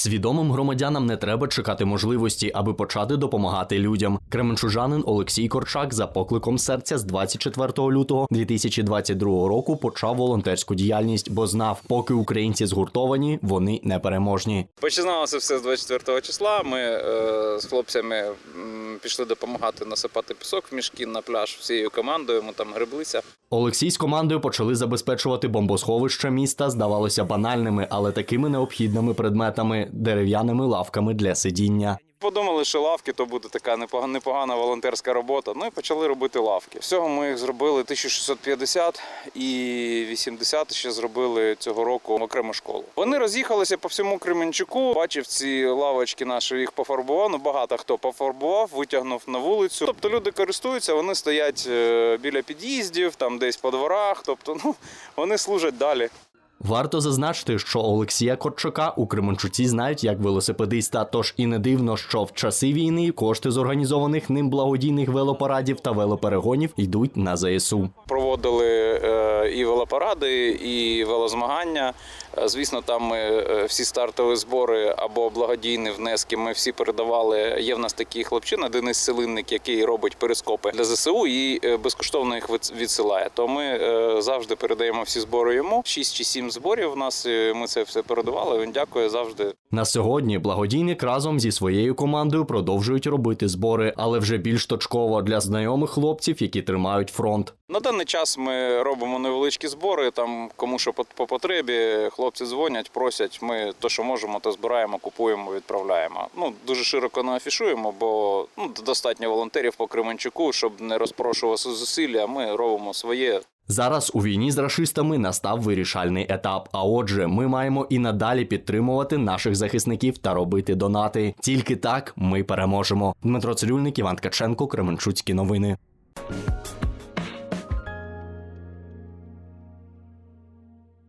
Свідомим громадянам не треба чекати можливості, аби почати допомагати людям. Кременчужанин Олексій Корчак за покликом серця з 24 лютого 2022 року почав волонтерську діяльність, бо знав, поки українці згуртовані, вони непереможні. Починалося все з 24 числа. Ми е, з хлопцями пішли допомагати насипати пісок в мішки на пляж всією командою. Ми там греблися. Олексій з командою почали забезпечувати бомбосховища міста, здавалося банальними, але такими необхідними предметами дерев'яними лавками для сидіння. Подумали, що лавки то буде така непогана, волонтерська робота. Ну і почали робити лавки. Всього ми їх зробили 1650 і 80 ще зробили цього року в окрему школу. Вони роз'їхалися по всьому Кременчуку. Бачив ці лавочки наші, їх пофарбував. Ну багато хто пофарбував, витягнув на вулицю. Тобто люди користуються, вони стоять е, біля під'їздів, там десь по дворах. Тобто, ну вони служать далі. Варто зазначити, що Олексія Корчака у Кременчуці знають як велосипедиста. Тож і не дивно, що в часи війни кошти з організованих ним благодійних велопарадів та велоперегонів йдуть на ЗСУ. Проводили е, і велопаради, і велозмагання. Е, Звісно, там ми е, всі стартові збори або благодійні внески. Ми всі передавали. Є в нас такий хлопчина, Денис Селинник, який робить перископи для ЗСУ і безкоштовно їх від- відсилає. То ми завжди передаємо всі збори йому. Шість чи сім зборів в нас. і Ми це все передавали. Він дякує завжди. На сьогодні благодійник разом зі своєю командою продовжують робити збори, але вже більш точково для знайомих хлопців, які тримають фронт. На даний час ми робимо невеличкі збори. Там кому що по, по потребі, хлопці дзвонять, просять. Ми то, що можемо, то збираємо, купуємо, відправляємо. Ну дуже широко не афішуємо, бо ну достатньо волонтерів по Кременчуку, щоб не розпрошувати зусилля. Ми робимо своє. Зараз у війні з рашистами настав вирішальний етап. А отже, ми маємо і надалі підтримувати наших захисників та робити донати. Тільки так ми переможемо. Дмитро Цирюльник, Іван Ткаченко, Кременчуцькі новини.